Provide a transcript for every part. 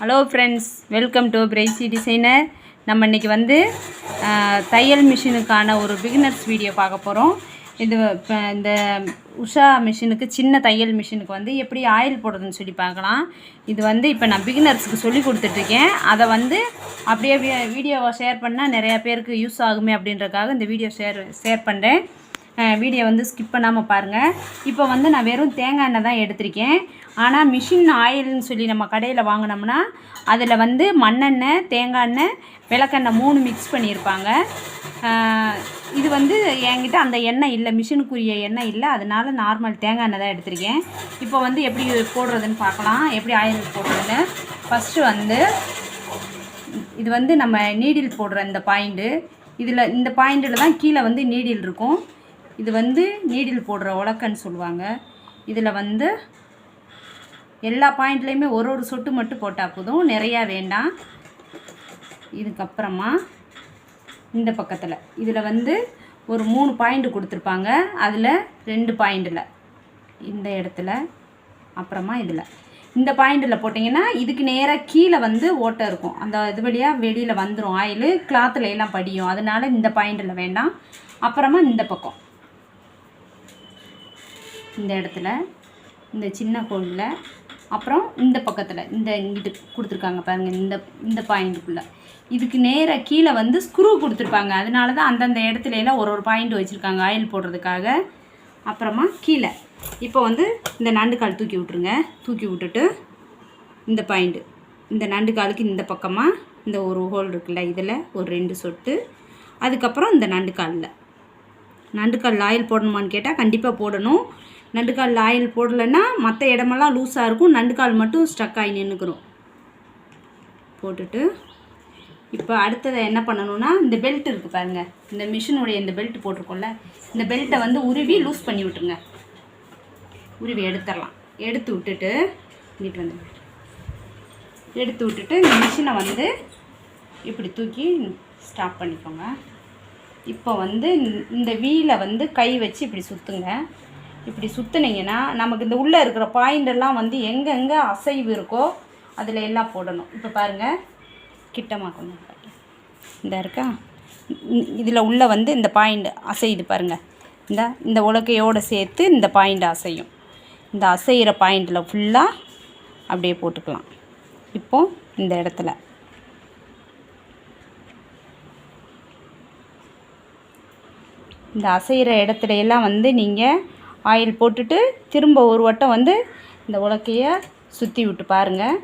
Hello friends welcome to pricey designer நம்ம இன்றைக்கி வந்து தையல் மிஷினுக்கான ஒரு பிகினர்ஸ் வீடியோ பார்க்க போகிறோம் இது இப்போ இந்த உஷா மிஷினுக்கு சின்ன தையல் மிஷினுக்கு வந்து எப்படி ஆயில் போடுறதுன்னு சொல்லி பார்க்கலாம். இது வந்து இப்போ நான் பிகினர்ஸுக்கு சொல்லி கொடுத்துட்ருக்கேன். அதை வந்து அப்படியே வீடியோவை ஷேர் பண்ணால் நிறையா பேருக்கு யூஸ் ஆகுமே அப்படின்றக்காக இந்த வீடியோ ஷேர் ஷேர் பண்ணுறேன் வீடியோ வந்து ஸ்கிப் பண்ணாமல் பாருங்கள் இப்போ வந்து நான் வெறும் தேங்காய் எண்ணெய் தான் எடுத்திருக்கேன். ஆனால் மிஷின் ஆயில்னு சொல்லி நம்ம கடையில் வாங்கினோம்னா அதில் வந்து மண்ணெண்ணெய் தேங்காய் எண்ணெய் விளக்கெண்ணெய் மூணு மிக்ஸ் பண்ணியிருப்பாங்க. இது வந்து என்கிட்ட அந்த எண்ணெய் இல்லை மிஷினுக்குரிய எண்ணெய் இல்லை. அதனால் நார்மல் தேங்காய் எண்ணெய் தான் எடுத்திருக்கேன். இப்போ வந்து எப்படி போடுறதுன்னு பார்க்கலாம். எப்படி ஆயில் போடுறதுன்னு. ஃபஸ்ட்டு வந்து இது வந்து நம்ம நீடில் போடுற இந்த பாயிண்ட்டு இதில் இந்த பாயிண்டில் தான் கீழே வந்து நீடில் இருக்கும். இது வந்து நீடில் போடுற உலக்கன்னு சொல்லுவாங்க. இதில் வந்து எல்லா பாயிண்ட்லேயுமே ஒரு ஒரு சொட்டு மட்டும் போட்டால் போதும். நிறையா வேண்டாம். இதுக்கப்புறமா இந்த பக்கத்தில். இதில் வந்து ஒரு மூணு பாயிண்ட் கொடுத்துருப்பாங்க. அதில் ரெண்டு பாயிண்டில். இந்த இடத்துல அப்புறமா இதில். இந்த பாயிண்டில் போட்டிங்கன்னா இதுக்கு நேராக கீழே வந்து ஓட்டை இருக்கும். அந்த இது வழியாக வெளியில் வந்துடும் ஆயில் கிளாத்தில் எல்லாம் படியும். அதனால இந்த பாயிண்டில் வேண்டாம். அப்புறமா இந்த பக்கம். இந்த இடத்துல இந்த சின்ன கோலில் அப்புறம் இந்த பக்கத்தில் இந்த இங்கிட்டு கொடுத்துருக்காங்க பாருங்கள் இந்த இந்த பாயிண்ட்டுக்குள்ளே. இதுக்கு நேராக கீழே வந்து ஸ்க்ரூ கொடுத்துருப்பாங்க. அதனால தான் அந்தந்த இடத்துலலாம் ஒரு ஒரு பாயிண்ட் வச்சுருக்காங்க ஆயில் போடுறதுக்காக. அப்புறமா கீழே. இப்போ வந்து இந்த நண்டுக்கால் தூக்கி விட்ருங்க தூக்கி விட்டுட்டு இந்த பாயிண்ட்டு இந்த நண்டுக்காலுக்கு இந்த பக்கமாக இந்த ஒரு ஹோல் இருக்குல்ல இதில் ஒரு ரெண்டு சொட்டு. அதுக்கப்புறம் இந்த நண்டுக்காலில். நண்டுக்கால் ஆயில் போடணுமான்னு கேட்டால் கண்டிப்பாக போடணும். நண்டுக்கால் ஆயில் போடலைன்னா மற்ற இடமெல்லாம் லூஸாக இருக்கும். நண்டுக்கால் மட்டும் ஸ்டக் ஆகி நின்றுக்கிறோம் போட்டுட்டு இப்போ அடுத்ததை என்ன பண்ணணும்னா இந்த பெல்ட் இருக்குது பாருங்க. இந்த மிஷினுடைய இந்த பெல்ட் போட்டிருக்கோம்ல இந்த பெல்ட்டை வந்து உருவி லூஸ் பண்ணி விட்டுருங்க. உருவி எடுத்துடலாம். எடுத்து விட்டுட்டு இங்கிட்டு வந்து. எடுத்து விட்டுட்டு இந்த மிஷினை வந்து இப்படி தூக்கி ஸ்டாப் பண்ணிக்கோங்க. இப்போ வந்து இந்த- இந்த வீலை வந்து கை வச்சு இப்படி சுற்றுங்க இப்படி சுற்றுனீங்கன்னா நமக்கு இந்த உள்ளே இருக்கிற பாயிண்டெல்லாம் வந்து எங்கெங்கே அசைவு இருக்கோ அதில் எல்லாம் போடணும். இப்போ பாருங்கள் கிட்டமாக கொஞ்சம் இந்த இருக்கா? இதில் உள்ளே வந்து இந்த பாயிண்ட் அசையுது பாருங்கள் இந்த இந்த உலக்கையோடு சேர்த்து இந்த பாயிண்ட் அசையும். இந்த அசைகிற பாயிண்டில் ஃபுல்லாக அப்படியே போட்டுக்கலாம். இப்போ இந்த இடத்துல. இந்த அசைகிற இடத்துல எல்லாம் வந்து நீங்கள் ஆயில் போட்டுட்டு திரும்ப ஒரு வட்டம் வந்து இந்த உலக்கையை சுற்றி விட்டு பாருங்கள்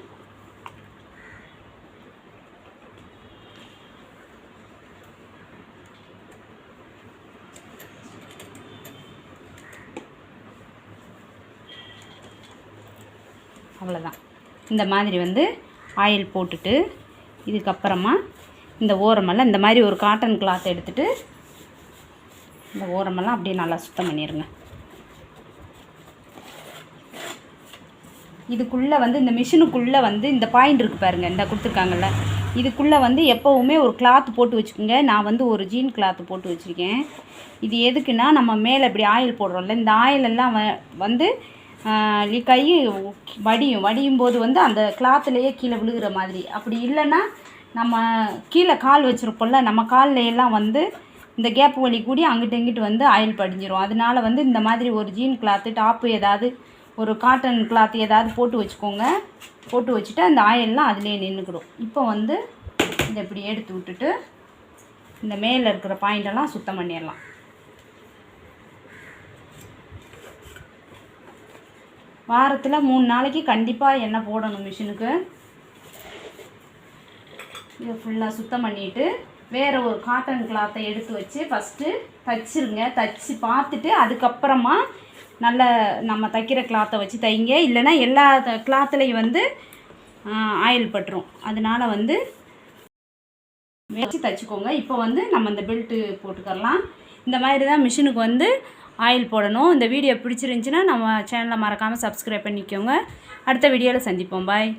அவ்வளோதான் இந்த மாதிரி வந்து ஆயில் போட்டுட்டு இதுக்கப்புறமா இந்த ஓரமெல்லாம் இந்த மாதிரி ஒரு காட்டன் கிளாத் எடுத்துட்டு இந்த ஓரமெல்லாம் அப்படியே நல்லா சுத்தம் பண்ணிடுங்க இதுக்குள்ளே வந்து இந்த மிஷினுக்குள்ளே வந்து இந்த பாயிண்ட் இருக்குது பாருங்கள் இந்த கொடுத்துருக்காங்கல்ல. இதுக்குள்ளே வந்து எப்போவுமே ஒரு கிளாத் போட்டு வச்சுக்கோங்க. நான் வந்து ஒரு ஜீன் கிளாத் போட்டு வச்சுருக்கேன். இது எதுக்குன்னா நம்ம மேலே இப்படி ஆயில் போடுறோம்ல இந்த ஆயிலெல்லாம் வ- வந்து லீக் ஆகி வடியும் வடியும் போது வந்து அந்த கிளாத்துலேயே கீழே விழுகிற மாதிரி. அப்படி இல்லைன்னா நம்ம கீழே கால் வச்சுருப்போம்ல நம்ம கால்லையெல்லாம் எல்லாம் வந்து இந்த கேப் வலி கூடி அங்கிட்டு இங்கிட்டு வந்து ஆயில் படிஞ்சிரும். அதனால வந்து இந்த மாதிரி ஒரு ஜீன் கிளாத்து டாப்பு ஏதாவது ஒரு காட்டன் கிளாத் ஏதாவது போட்டு வச்சுக்கோங்க. போட்டு வச்சுட்டு அந்த ஆயிலெலாம் அதிலே நின்றுக்கிடும் இப்போ வந்து இதை இப்படி எடுத்து விட்டுட்டு இந்த மேலே இருக்கிற பாயிண்டெல்லாம் சுத்தம் பண்ணிடலாம். வாரத்தில் மூணு நாளைக்கு கண்டிப்பாக எண்ணெய் போடணும் மிஷினுக்கு. இதை ஃபுல்லாக சுத்தம் பண்ணிவிட்டு வேறு ஒரு காட்டன் கிளாத்தை எடுத்து வச்சு ஃபஸ்ட்டு தச்சுருங்க. தச்சு பார்த்துட்டு அதுக்கப்புறமா நல்ல நம்ம தைக்கிற கிளாத்தை வச்சு தைங்க இல்லைன்னா எல்லா கிளாத்துலேயும் வந்து ஆயில் பட்டுரும். அதனால வந்து வச்சு தைச்சிக்கோங்க. இப்போ வந்து நம்ம இந்த பெல்ட்டு போட்டுக்கரலாம் இந்த மாதிரி தான் மிஷினுக்கு வந்து ஆயில் போடணும். இந்த வீடியோ பிடிச்சிருந்துச்சின்னா நம்ம சேனலை மறக்காமல் சப்ஸ்கிரைப் பண்ணிக்கோங்க. அடுத்த வீடியோவில் சந்திப்போம். பாய்